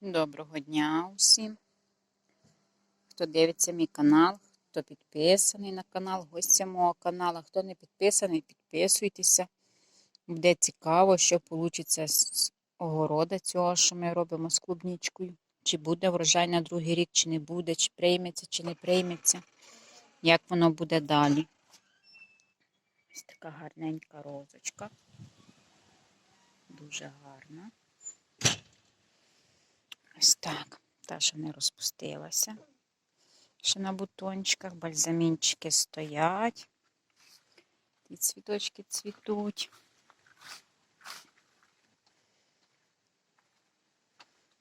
Доброго дня усім. Хто дивиться мій канал, хто підписаний на канал, гостя мого каналу. Хто не підписаний, підписуйтеся. Буде цікаво, що вийде з огорода цього, що ми робимо з клубничкою. Чи буде врожай на другий рік, чи не буде, чи прийметься, чи не прийметься. Як воно буде далі. Ось така гарненька розочка. Дуже гарна. Ось так. Та, що не розпустилася. Ще на бутончиках бальзамінчики стоять. Ті цвіточки цвітуть.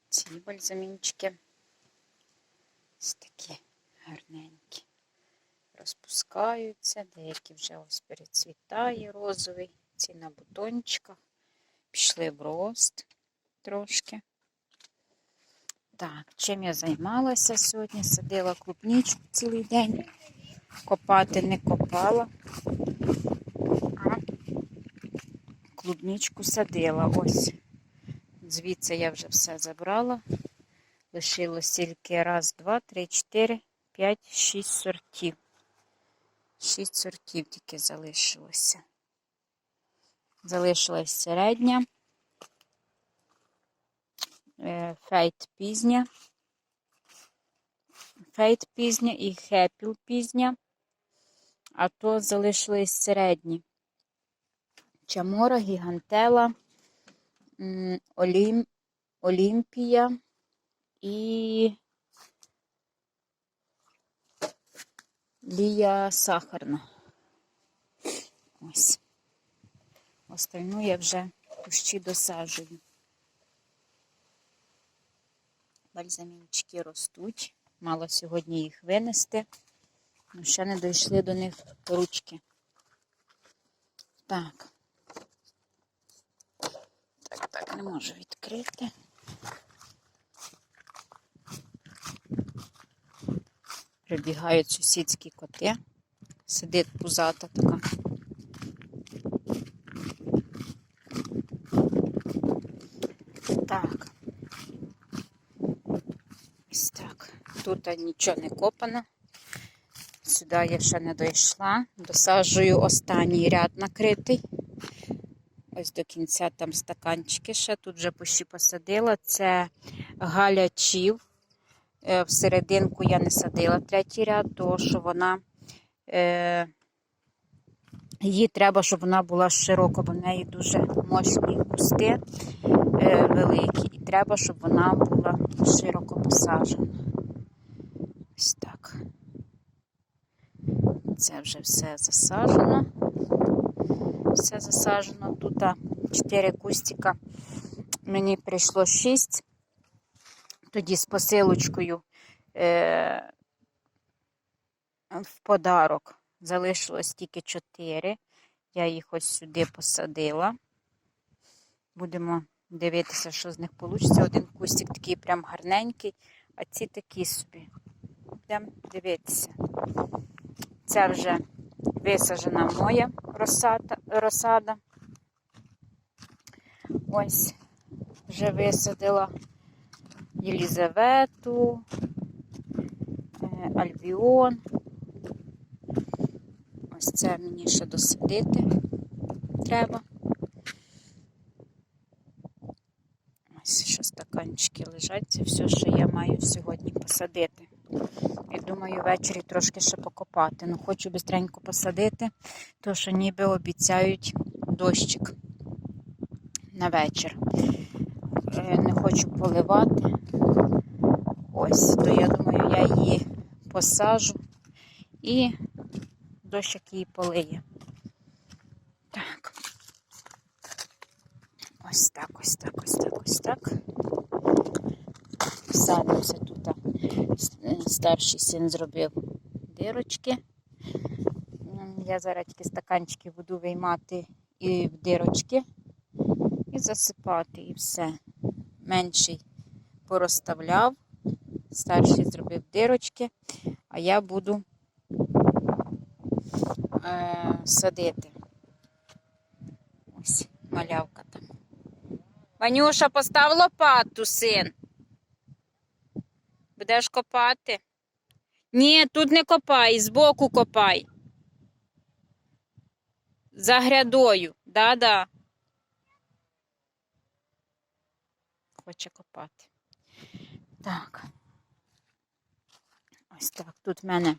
Ці бальзамінчики ось такі гарненькі. Розпускаються, деякі вже ось перецвітає розовий. Ці на бутончиках. Пішли в рост трошки. Так, чим я займалася сьогодні? Садила клубничку цілий день. Копати не копала, а клубничку садила. Ось. Звідси я вже все забрала. Лишилось тільки раз, два, три, чотири, п'ять, шість сортів. Шість сортів тільки залишилося. Залишилась середня. Е, фейт пізня, фейт пізня і хепіл пізня, а то залишились середні. Чамора, гігантела, Олім, Олімпія і Лія сахарна. Ось. Остальну я вже кущі досаджую. Бальзамінчики ростуть. Мало сьогодні їх винести. але ще не дійшли до них ручки. Так. Так, так, не можу відкрити. Прибігають сусідські коти. Сидить пузата така. Так. Ось так. Тут нічого не копано. Сюди я ще не дійшла. Досаджую останній ряд накритий. Ось до кінця там стаканчики ще. Тут вже почти посадила. Це галячів. Е, Всерединку я не садила третій ряд, тому що вона е, їй треба, щоб вона була широко, бо в неї дуже мощні кусти е, великі. І треба, щоб вона була широко посаджена. Ось так. Це вже все засаджено. Все засаджено. Тут 4 кустика. Мені прийшло 6. Тоді з посилочкою е, в подарок залишилось тільки 4. Я їх ось сюди посадила. Будемо дивитися, що з них вийде. Один кустик такий прям гарненький, а ці такі собі. Будемо дивитися. Це вже висаджена моя розсада. розсада. Ось вже висадила Єлізавету, е, Альбіон. Ось це мені ще досадити треба. Ось що стаканчики лежать, це все, що я маю сьогодні посадити. Думаю, ввечері трошки ще покопати. Ну, хочу бистренько посадити, тому що ніби обіцяють дощик на вечір. Е, Не хочу поливати. Ось, то я думаю, я її посажу і дощик її полиє. Так. Ось так, ось так, ось так, ось так. Садимося тут. Старший син зробив дирочки. Я зараз тільки стаканчики буду виймати і в дирочки і засипати, і все. Менший порозставляв, старший зробив дирочки, а я буду е, садити. Ось малявка там. Ванюша, постав лопату, син. Будеш копати? Ні, тут не копай, збоку копай. За грядою. Да-да. Хоче копати. Так. Ось так. Тут в мене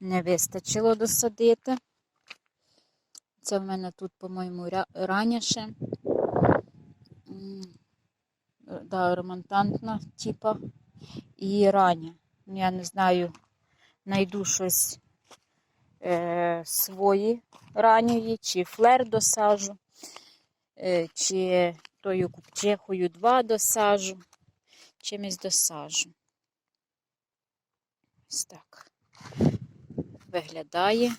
не вистачило досадити. Це в мене тут, по-моєму, раніше. Да, ремонтантна, типа, і рання. Ну, Я не знаю, знайду щось е, свої ранньої, чи флер досажу, е, чи тою купчихою 2 досажу, чимось досажу. Ось так виглядає.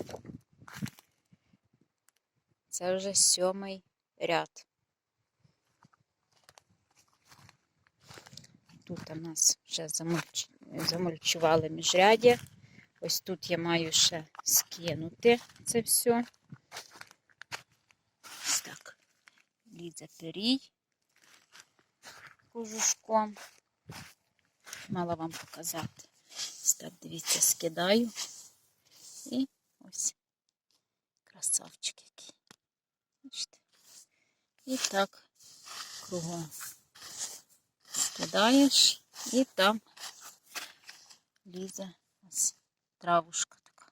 Це вже сьомий ряд. Тут у нас вже замульч... замульчували міжряддя. Ось тут я маю ще скинути це все. Ось так. Ліза перій кожушком. Мала вам показати. Ось так, дивіться, скидаю. І ось красавчик який. Бачите? І так кругом скидаєш, і там лізе ось травушка така.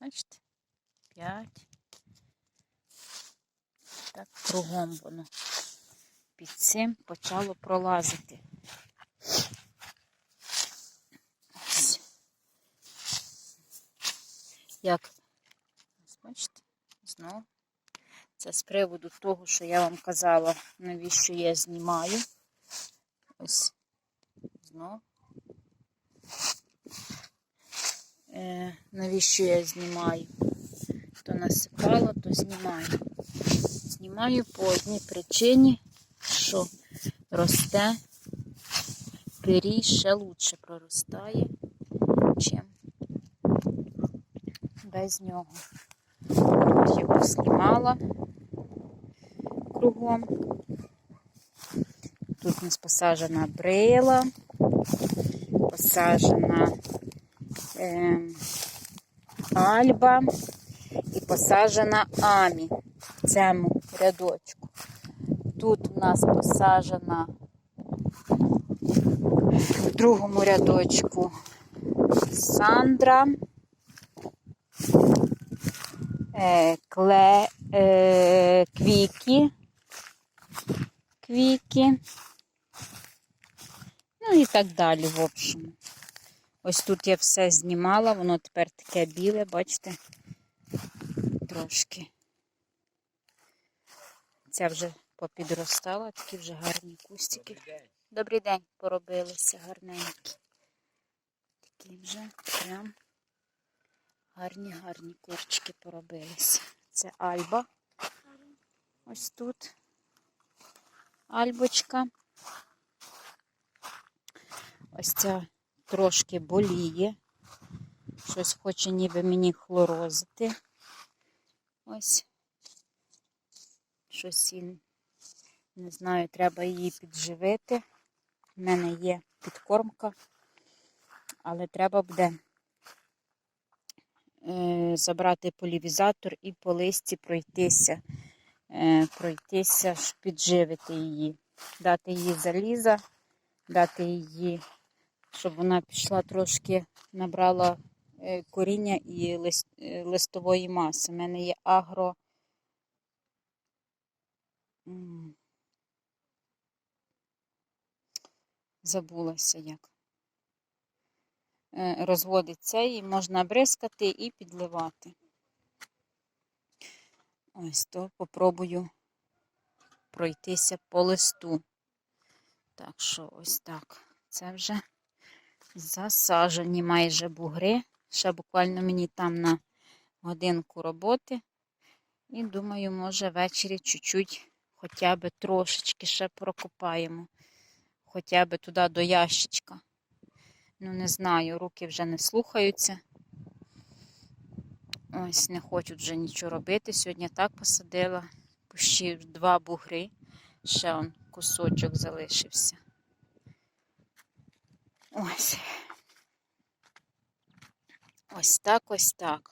Бачите? П'ять. Так кругом воно під цим почало пролазити. Ось. Як, ось бачите, знову. Це з приводу того, що я вам казала, навіщо я знімаю. Ось знов. Е, навіщо я знімаю? То насипала, то знімаю. Знімаю по одній причині, що росте пирій ще лучше проростає, чим без нього. От його знімала кругом. Тут у нас посаджена брила, посаджена е, альба і посаджена амі в цьому рядочку. Тут у нас посаджена в другому рядочку Сандра, е, кле, е, квіки, квіки, ну і так далі, в общем. Ось тут я все знімала, воно тепер таке біле, бачите, трошки. Ця вже попідростала, такі вже гарні кустики. Добрий день поробилися гарненькі. Такі вже прям гарні, гарні корчики поробилися. Це альба. Ось тут. Альбочка. Ось ця трошки боліє. Щось хоче ніби мені хлорозити. Ось. Щось і, не знаю, треба її підживити. У мене є підкормка, але треба буде е, забрати полівізатор і по листі пройтися, пройтися, підживити її, дати їй заліза, дати її, щоб вона пішла трошки, набрала е, коріння і е, листової маси. У мене є агро. Забулася як. Е, Розводиться і можна бризкати і підливати. Ось то попробую пройтися по листу. Так що ось так. Це вже засажені майже бугри. Ще буквально мені там на годинку роботи. І думаю, може ввечері чуть-чуть хоча б трошечки ще прокопаємо. Хоча б туди до ящичка. Ну, не знаю, руки вже не слухаються. Ось, не хочуть вже нічого робити. Сьогодні так посадила. Пущі два бугри. Ще он кусочок залишився. Ось. Ось так, ось так.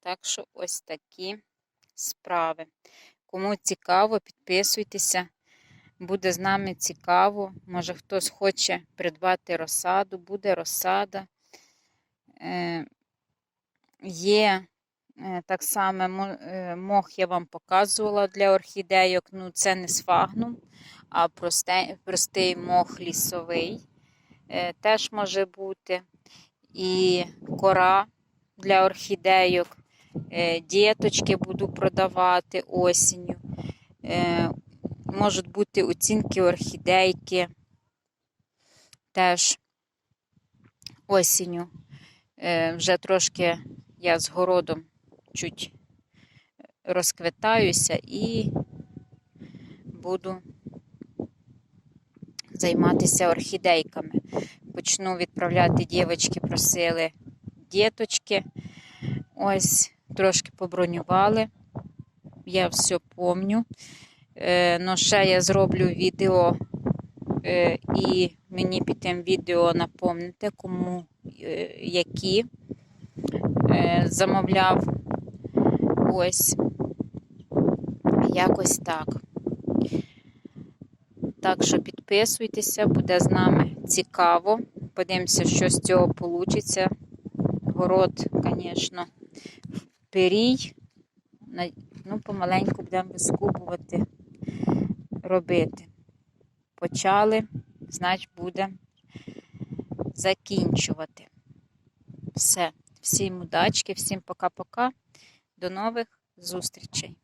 Так що ось такі справи. Кому цікаво, підписуйтеся. Буде з нами цікаво. Може, хтось хоче придбати розсаду, буде розсада. Е, є е, так само е, мох я вам показувала для орхідейок. Ну, це не сфагнум, а просте, простий мох лісовий. Е, теж може бути. І кора для орхідейок. Діточки буду продавати осінню. Можуть бути оцінки орхідейки. Теж осінню. Вже трошки я з городом чуть розквитаюся і буду займатися орхідейками. Почну відправляти дівчатки, просили діточки. Ось, трошки побронювали. Я все помню. Е, но ще я зроблю відео е, і мені під тим відео напомните, кому е, які замовляв. Ось. Якось так. Так що підписуйтеся, буде з нами цікаво. Подивимося, що з цього вийде. Город, звісно, пирій. Ну, помаленьку будемо вискубувати, робити. Почали, значить, буде закінчувати. Все. Всім удачки, всім пока-пока. До нових зустрічей.